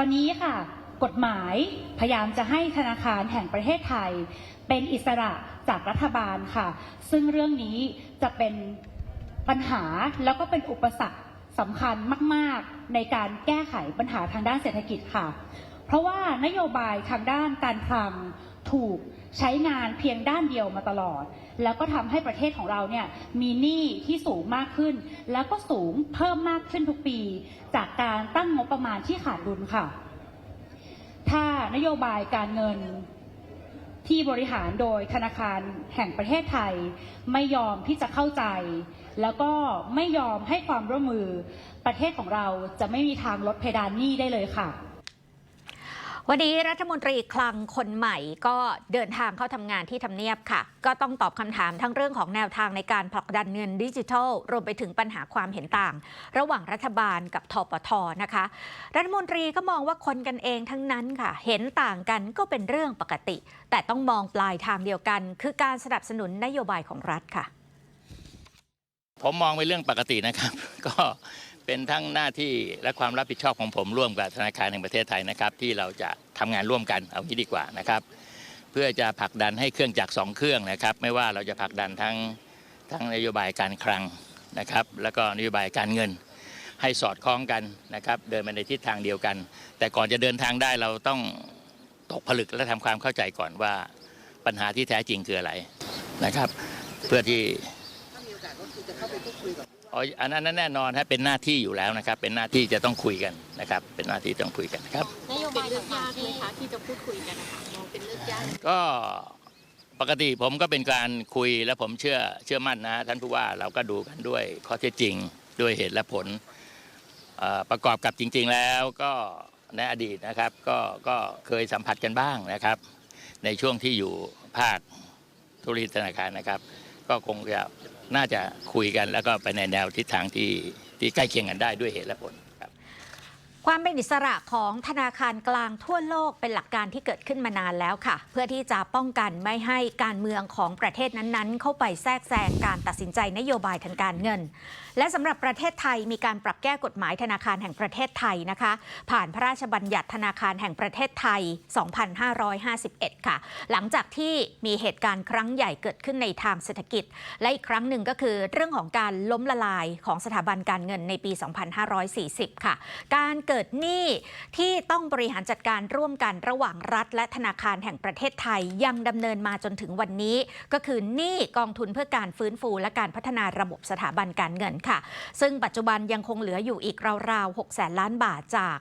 ตอนนี้ค่ะ กฎหมายพยายามจะให้ธนาคารแห่งประเทศไทย เป็นอิสระจากรัฐบาลค่ะ ซึ่งเรื่องนี้จะเป็นปัญหาแล้วก็เป็นอุปสรรคสำคัญมาก ๆ ในการแก้ไขปัญหาทางด้านเศรษฐกิจค่ะ เพราะว่านโยบายทางด้านการคลังถูก ใช้งานเพียงด้านเดียวมาตลอด แล้วก็ทำให้ประเทศของเราเนี่ยมีหนี้ที่สูงมากขึ้น แล้วก็สูงเพิ่มมากขึ้นทุกปี จากการตั้งงบประมาณที่ขาดดุลค่ะ ถ้านโยบายการเงินที่บริหารโดยธนาคารแห่งประเทศไทย ไม่ยอมที่จะเข้าใจ แล้วก็ไม่ยอมให้ความร่วมมือประเทศของเราจะไม่มีทางลดเพดานหนี้ได้เลยค่ะ วันนี้รัฐมนตรีคลังคนใหม่ก็เดินทางเข้าทำงานที่ทำเนียบค่ะ ก็ต้องตอบคำถามทั้งเรื่องของแนวทางในการผลักดันเงินดิจิทัล รวมไปถึงปัญหาความเห็นต่าง ระหว่างรัฐบาลกับทปทนะคะ รัฐมนตรีก็มองว่าคนกันเองทั้งนั้นค่ะ เห็นต่างกันก็เป็นเรื่องปกติ แต่ต้องมองปลายทางเดียวกัน คือการสนับสนุนนโยบายของรัฐค่ะ ผมมองเป็นเรื่องปกตินะครับ ก็ เป็นทั้งหน้าที่และความรับผิดชอบของผมร่วมกับธนาคารแห่งประเทศไทยนะครับ ที่เราจะทำงานร่วมกันเอางี้ดีกว่านะครับ เพื่อจะผลักดันให้เครื่องจักรสองเครื่องนะครับ ไม่ว่าเราจะผลักดันทั้งทั้งนโยบายการคลังนะครับ แล้วก็นโยบายการเงิน ให้สอดคล้องกันนะครับ เดินไปในทิศทางเดียวกัน แต่ก่อนจะเดินทางได้เราต้องตกผลึกและทำความเข้าใจก่อนว่าปัญหาที่แท้จริงคืออะไรนะครับ เพื่อที่ถ้ามีโอกาสก็คือจะเข้าไปพูดคุยกับ อ๋ออันนั้นแน่นอนฮะเป็นหน้าที่อยู่แล้วนะครับ เป็นหน้าที่จะต้องคุยกันนะครับ เป็นหน้าที่ต้องคุยกันครับนโยบายต่างๆที่ที่จะพูดคุยกันนะคะมองเป็นเรื่องยากก็ปกติผมก็เป็นการคุยและผมเชื่อเชื่อมั่นนะ ท่านผู้ว่าเราก็ดูกันด้วยข้อเท็จจริงด้วยเหตุและผลเอ่อประกอบกับจริง ๆ แล้วก็ในอดีตนะครับก็ก็เคยสัมผัสกันบ้างนะครับ ในช่วงที่อยู่ภาคธุรกิจธนาคารนะครับ ก็คงจะน่าจะคุยกันแล้วก็ไปในแนวทิศทางที่ที่ใกล้เคียงกันได้ด้วยเหตุและผล ความเป็นอิสระของธนาคารกลางทั่วโลกเป็นหลักการที่เกิดขึ้นมานานแล้วค่ะ เพื่อที่จะป้องกันไม่ให้การเมืองของประเทศนั้นๆ เข้าไปแทรกแซงการตัดสินใจนโยบายทางการเงิน และสำหรับประเทศไทยมีการปรับแก้กฎหมายธนาคารแห่งประเทศไทยนะคะ ผ่านพระราชบัญญัติธนาคารแห่งประเทศไทย 2551 ค่ะ หลังจากที่มีเหตุการณ์ครั้งใหญ่เกิดขึ้นในทางเศรษฐกิจ และอีกครั้งหนึ่งก็คือเรื่องของการล้มละลายของสถาบันการเงินในปี 2540 ค่ะ การเกิดหนี้ที่ต้องบริหารจัดการร่วมกันระหว่างรัฐ และธนาคารแห่งประเทศไทยยังดำเนินมาจนถึงวันนี้ ก็คือหนี้กองทุนเพื่อการฟื้นฟู และการพัฒนาระบบสถาบันการเงินค่ะ ซึ่งปัจจุบันยังคงเหลืออยู่อีกราวๆ6แสนล้านบาทจาก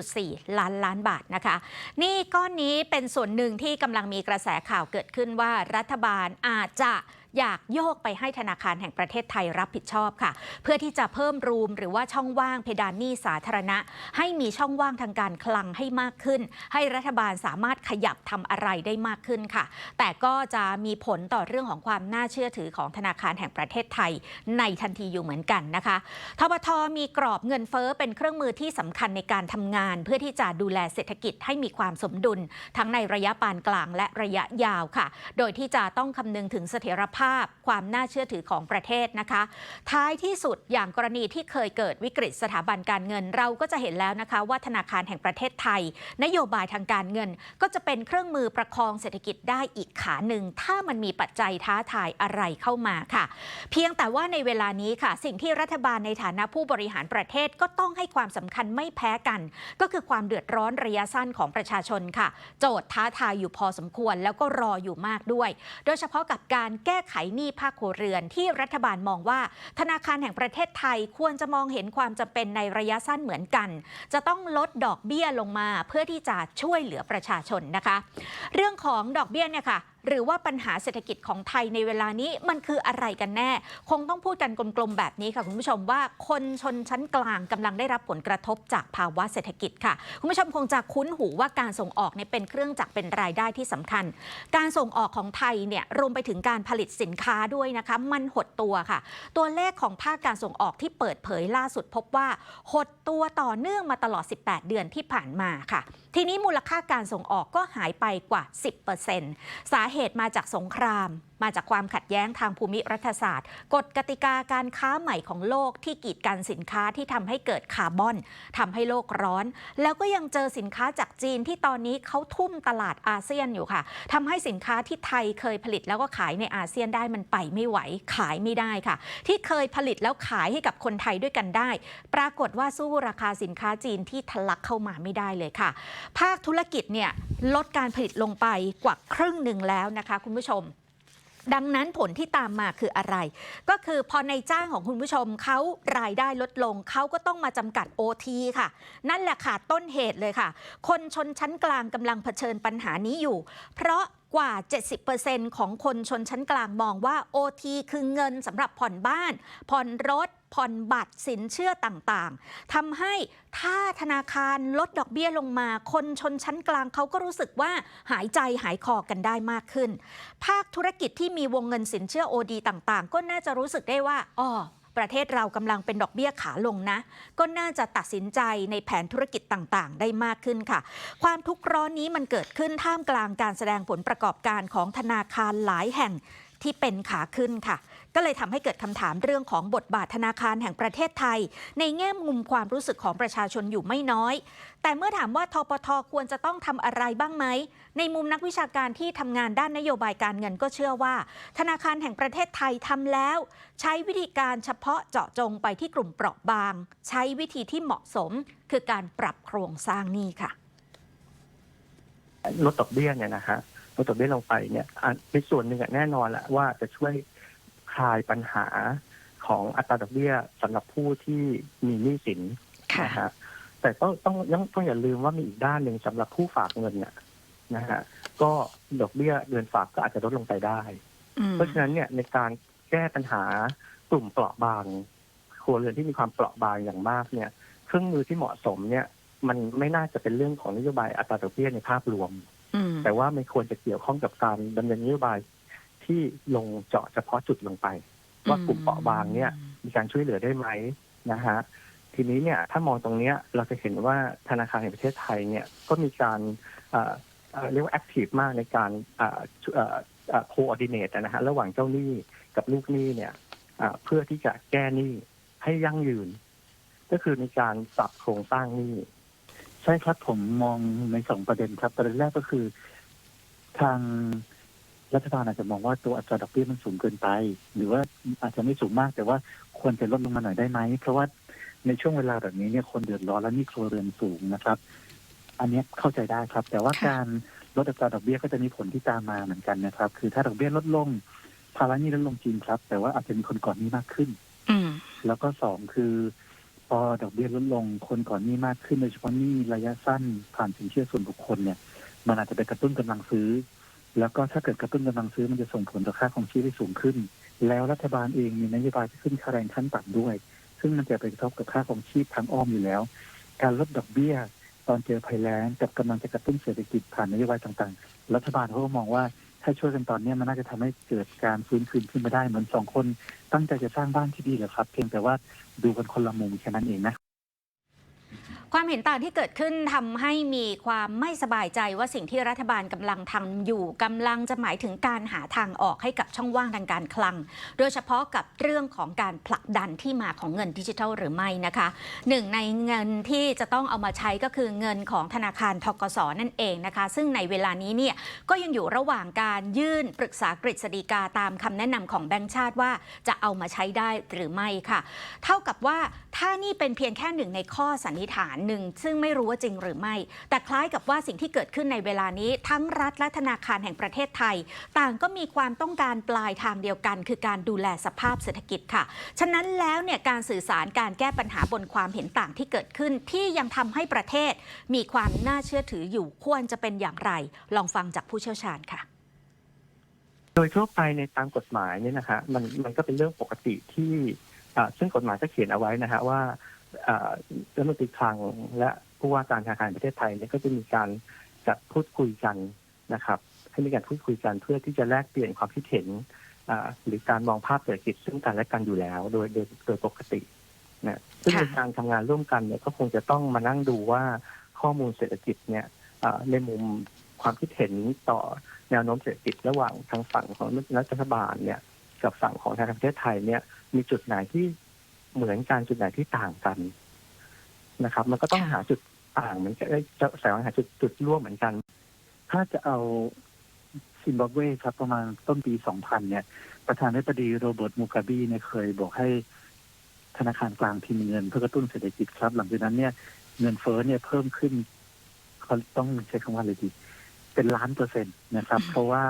1.4 ล้านล้านบาทนะคะหนี่ก้อนนี้เป็นส่วนหนึ่งที่กำลังมีกระแสข่าวเกิดขึ้นว่ารัฐบาลอาจจะ อยากโยกไปให้ธนาคารแห่งประเทศไทยรับผิดชอบค่ะ เพื่อที่จะเพิ่มรูมหรือว่าช่องว่างเพดานหนี้สาธารณะ ให้มีช่องว่างทางการคลังให้มากขึ้น ให้รัฐบาลสามารถขยับทำอะไรได้มากขึ้นค่ะ แต่ก็จะมีผลต่อเรื่องของความน่าเชื่อถือของธนาคารแห่งประเทศไทย ในทันทีอยู่เหมือนกันนะคะทบทมีกรอบเงินเฟ้อเป็นเครื่องมือที่สำคัญในการทำงาน เพื่อที่จะดูแลเศรษฐกิจให้มีความสมดุล ทั้งในระยะปานกลางและระยะยาวค่ะ โดยที่จะต้องคำนึงถึงเสถียรภาพความน่าเชื่อถือของประเทศนะคะ ท้ายที่สุดอย่างกรณีที่เคยเกิดวิกฤตสถาบันการเงิน เราก็จะเห็นแล้วนะคะ ว่าธนาคารแห่งประเทศไทย นโยบายทางการเงิน ก็จะเป็นเครื่องมือประคองเศรษฐกิจได้อีกขาหนึ่งถ้ามันมีปัจจัยท้าทายอะไรเข้ามาค่ะ เพียงแต่ว่าในเวลานี้ค่ะ สิ่งที่รัฐบาลในฐานะผู้บริหารประเทศก็ต้องให้ความสำคัญไม่แพ้กัน ก็คือความเดือดร้อนระยะสั้นของประชาชนค่ะ โจทย์ท้าทายอยู่พอสมควรแล้วก็รออยู่มากด้วย โดยเฉพาะกับการแก้ไขไขหนี้ภาคครัวเรือนที่รัฐบาลมองว่า ธนาคารแห่งประเทศไทยควรจะมองเห็นความจำเป็นในระยะสั้นเหมือนกัน จะต้องลดดอกเบี้ยลงมาเพื่อที่จะช่วยเหลือประชาชนนะคะ เรื่องของดอกเบี้ยเนี่ยค่ะ หรือว่าปัญหาเศรษฐกิจของไทยในเวลานี้มันคืออะไรกันแน่ คงต้องพูดกันกลมๆแบบนี้ค่ะคุณผู้ชมว่าคนชนชั้นกลางกำลังได้รับผลกระทบจากภาวะเศรษฐกิจค่ะ คุณผู้ชมคงจะคุ้นหูว่าการส่งออกเนี่ยเป็นเครื่องจักรเป็นรายได้ที่สำคัญ การส่งออกของไทยเนี่ยรวมไปถึงการผลิตสินค้าด้วยนะคะมันหดตัวค่ะ ตัวเลขของภาคการส่งออกที่เปิดเผยล่าสุดพบว่า หดตัวต่อเนื่องมาตลอด 18 เดือนที่ผ่านมาค่ะ ทีนี้มูลค่าการส่งออกก็หายไปกว่า 10%สาเหตุมาจากสงคราม มาจากความขัดแย้งทางภูมิรัฐศาสตร์ กฎกติกาการค้าใหม่ของโลกที่กีดกันสินค้าที่ทำให้เกิดคาร์บอนทำให้โลกร้อน แล้วก็ยังเจอสินค้าจากจีนที่ตอนนี้เขาทุ่มตลาดอาเซียนอยู่ค่ะทำให้สินค้าที่ไทยเคยผลิตแล้วก็ขายในอาเซียนได้มันไปไม่ไหวขายไม่ได้ค่ะ ที่เคยผลิตแล้วขายให้กับคนไทยด้วยกันได้ ปรากฏว่าสู้ราคาสินค้าจีนที่ทะลักเข้ามาไม่ได้เลยค่ะ ภาคธุรกิจเนี่ยลดการผลิตลงไปกว่าครึ่งหนึ่งแล้วนะคะคุณผู้ชม ดังนั้นผลที่ตามมาคืออะไร ก็คือพอในจ้างของคุณผู้ชมเขารายได้ลดลง เขาก็ต้องมาจำกัด OT ค่ะ นั่นแหละค่ะ ต้นเหตุเลยค่ะ คนชนชั้นกลางกำลังเผชิญปัญหานี้อยู่ เพราะกว่า 70%ของคนชนชั้นกลางมองว่า OT คือเงินสำหรับผ่อนบ้าน ผ่อนรถ ผ่อนบัตรสินเชื่อต่างๆทำให้ถ้าธนาคารลดดอกเบี้ยลงมา คนชนชั้นกลางเขาก็รู้สึกว่าหายใจหายคอกันได้มากขึ้น ภาคธุรกิจที่มีวงเงินสินเชื่อ OD ต่างๆ ก็น่าจะรู้สึกได้ว่าอ๋อประเทศเรากำลังเป็นดอกเบี้ยขาลงนะ ก็น่าจะตัดสินใจในแผนธุรกิจต่างๆ ได้มากขึ้นค่ะ ความทุกข์ร้อนนี้มันเกิดขึ้นท่ามกลางการแสดงผลประกอบการของธนาคารหลายแห่งที่เป็นขาขึ้นค่ะ ก็เลยทำให้เกิดคำถามเรื่องของบทบาทธนาคารแห่งประเทศไทย ในแง่มุมความรู้สึกของประชาชนอยู่ไม่น้อย แต่เมื่อถามว่าทปทควรจะต้องทำอะไรบ้างไหม ในมุมนักวิชาการที่ทำงานด้านนโยบายการเงินก็เชื่อว่า ธนาคารแห่งประเทศไทยทำแล้ว ใช้วิธีการเฉพาะเจาะจงไปที่กลุ่มเปราะบาง ใช้วิธีที่เหมาะสม คือการปรับโครงสร้างหนี้ค่ะลดดอกเบี้ยเนี่ยนะฮะลดดอกเบี้ยลงไปเนี่ยในส่วนหนึ่งอะแน่นอนแหละว่าจะช่วย คลายปัญหาของอัตราดอกเบี้ยสำหรับผู้ที่มีหนี้สินค่ะนะฮะแต่ต้องต้องยังต้องอย่าลืมว่ามีอีกด้านหนึ่งสำหรับผู้ฝากเงินน่ะนะฮะก็ดอกเบี้ยเงินฝากก็อาจจะลดลงไปได้อืมเพราะฉะนั้นเนี่ยในการแก้ปัญหากลุ่มเปราะบางครัวเรือนที่มีความเปราะบางอย่างมากเนี่ย เครื่องมือที่เหมาะสมเนี่ย มันไม่น่าจะเป็นเรื่องของนโยบายอัตราดอกเบี้ยในภาพรวมอืมแต่ว่ามันควรจะเกี่ยวข้องกับการดำเนินนโยบาย ที่ลงเจาะเฉพาะจุดลงไป ว่ากลุ่มเปราะบางเนี่ย มีการช่วยเหลือได้ไหมนะฮะทีนี้เนี่ยถ้ามองตรงเนี้ยเราจะเห็นว่าธนาคารแห่งประเทศไทยเนี่ยก็มีการเอ่อเอ่อเรียกว่าแอคทีฟมากในการโคออดิเนตนะฮะระหว่างเจ้าหนี้กับลูกหนี้เนี่ยเอ่อเพื่อที่จะแก้หนี้ให้ยั่งยืน ก็คือมีการปรับโครงสร้างหนี้ใช่ครับผมมองในสองประเด็นครับ ประเด็นแรกก็คือ ทาง รัฐบาลอาจจะมองว่าตัวอัตราดอกเบี้ยมันสูงเกินไป หรือว่าอาจจะไม่สูงมาก แต่ว่าควรจะลดลงมาหน่อยได้ไหม เพราะว่าในช่วงเวลาแบบนี้เนี่ยคนเดือดร้อนและหนี่ครัวเรือนสูงนะครับ อันเนี้ยเข้าใจได้ครับ แต่ว่าค่ะการลดอัตราดอกเบี้ยก็จะมีผลที่ตามมาเหมือนกันนะครับ คือถ้าดอกเบี้ยลดลงภาระหนี้ลดลงจริงครับ แต่ว่าอาจจะมีคนก่อนหนี้มากขึ้นอืมแล้วก็สองคือ พอดอกเบี้ยลดลงคนก่อนหนี้มากขึ้นโดยเฉพาะหนี้ระยะสั้นผ่านสินเชื่อส่วนบุคคลเนี่ย มันอาจจะไปกระตุ้นกำลังซื้อ แล้วก็ถ้าเกิดกระตุ้นกำลังซื้อมันจะส่งผลต่อค่าของชีพที่สูงขึ้น แล้วรัฐบาลเองมีนโยบายจะขึ้นค่าแรงขั้นต่ำด้วย ซึ่งมันจะไปกระทบกับค่าของชีพทางอ้อมอยู่แล้ว การลดดอกเบี้ย ตอนเจอภัยแล้งกับกำลังจะกระตุ้นเศรษฐกิจผ่านนโยบายต่างๆ รัฐบาลเขาก็มองว่าถ้าช่วยกันตอนนี้มันน่าจะทำให้เกิดการฟื้นคืนขึ้นมาได้เหมือนสองคน ตั้งใจจะสร้างบ้านที่ดีแหละครับ เพียงแต่ว่าดูกันคนละมุมแค่นั้นเองนะ ความเห็นต่างที่เกิดขึ้นทำให้มีความไม่สบายใจว่าสิ่งที่รัฐบาลกำลังทำอยู่กำลังจะหมายถึงการหาทางออกให้กับช่องว่างทางการคลัง โดยเฉพาะกับเรื่องของการผลักดันที่มาของเงินดิจิทัลหรือไม่นะคะหนึ่งในเงินที่จะต้องเอามาใช้ก็คือเงินของธนาคารทกสนั่นเองนะคะ ซึ่งในเวลานี้เนี่ยก็ยังอยู่ระหว่างการยื่นปรึกษากฤษฎีกาตามคำแนะนำของแบงก์ชาติว่าจะเอามาใช้ได้หรือไม่ค่ะ เท่ากับว่าถ้านี่เป็นเพียงแค่หนึ่งในข้อสันนิษฐานหนึ่ง ซึ่งไม่รู้ว่าจริงหรือไม่ แต่คล้ายกับว่าสิ่งที่เกิดขึ้นในเวลานี้ ทั้งรัฐและธนาคารแห่งประเทศไทย ต่างก็มีความต้องการปลายทางเดียวกัน คือการดูแลสภาพเศรษฐกิจค่ะฉะนั้นแล้วเนี่ยการสื่อสารการแก้ปัญหาบนความเห็นต่างที่เกิดขึ้น ที่ยังทำให้ประเทศ มีความน่าเชื่อถืออยู่ควรจะเป็นอย่างไร ลองฟังจากผู้เชี่ยวชาญค่ะโดยทั่วไปในตามกฎหมายเนี่ยนะฮะมันมันก็เป็นเรื่องปกติที่ซึ่งกฎหมายก็เขียนเอาไว้นะฮะว่า อ่าเจ้าหน้าที่คลังและผู้ว่าการธนาคารแห่งประเทศไทยเนี่ยก็จะมีการจัดพูดคุยกันนะครับ ให้มีการพูดคุยกันเพื่อที่จะแลกเปลี่ยนความคิดเห็นอ่าหรือการมองภาพเศรษฐกิจซึ่งกันและกันอยู่แล้ว โดยโดยโดยปกตินะซึ่งในการทำงานร่วมกันเนี่ยก็คงจะต้องมานั่งดูว่าข้อมูลเศรษฐกิจเนี่ยอ่าในมุมความคิดเห็นต่อแนวโน้มเศรษฐกิจระหว่างทางฝั่งของรัฐบาลเนี่ยกับฝั่งของทางประเทศไทยเนี่ยมีจุดไหนที่ เหมือนกันจุดไหนที่ต่างกันนะครับ มันก็ต้องหาจุดต่างเหมือนกันเอ้ยจะแสวงหาจุดจุดร่วมเหมือนกัน ถ้าจะเอาซิมบับเวครับประมาณต้นปี 2000 เนี่ย ประธานาธิบดีโรเบิร์ตมูกาบีเนี่ยเคยบอกให้ธนาคารกลางพิมพ์เงินเพื่อกระตุ้นเศรษฐกิจครับ หลังจากนั้นเนี่ยเงินเฟ้อเนี่ยเพิ่มขึ้นเขาต้องใช้คำว่าอะไรดีเป็นล้านเปอร์เซ็นต์นะครับ เพราะว่า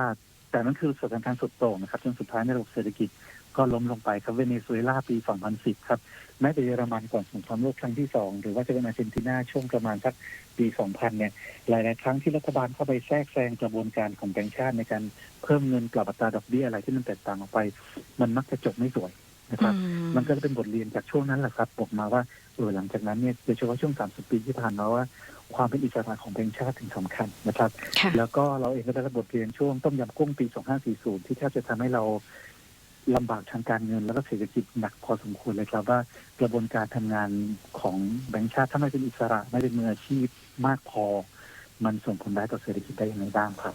แต่นั่นคือสถานการณ์สุดโต่งนะครับจนสุดท้ายในระบบเศรษฐกิจ ก็ล้มลงไปครับเวเนซุเอลาปี 2010 ครับแม้แต่เยอรมันก่อนสงครามโลกครั้งที่สองหรือว่าจะเป็นอาร์เจนตินาช่วงประมาณสักปี 2000 เนี่ยหลายๆครั้งที่รัฐบาลเข้าไปแทรกแซงกระบวนการของแบงก์ชาติในการเพิ่มเงินปรับอัตราดอกเบี้ยอะไรที่มันแตกต่างออกไป มันมักจะจบไม่สวยนะครับอืมันก็จะเป็นบทเรียนจากช่วงนั้นแหละครับบอกมาว่าเออหลังจากนั้นเนี่ยโดยเฉพาะช่วง 30 ปีที่ผ่านมาว่า ความเป็นอิสระของแบงก์ชาติถึงสำคัญนะครับค่ะแล้วก็เราเองก็ได้รับบทเรียนช่วงต้มยำกุ้งปี 2540 ที่แทบจะทำให้เรา ลำบากทางการเงินแล้วก็เศรษฐกิจหนักพอสมควรเลยครับว่ากระบวนการทำงานของแบงค์ชาติถ้าไม่เป็นอิสระไม่เป็นมืออาชีพมากพอ มันส่งผลร้ายต่อเศรษฐกิจได้อย่างไงบ้างครับ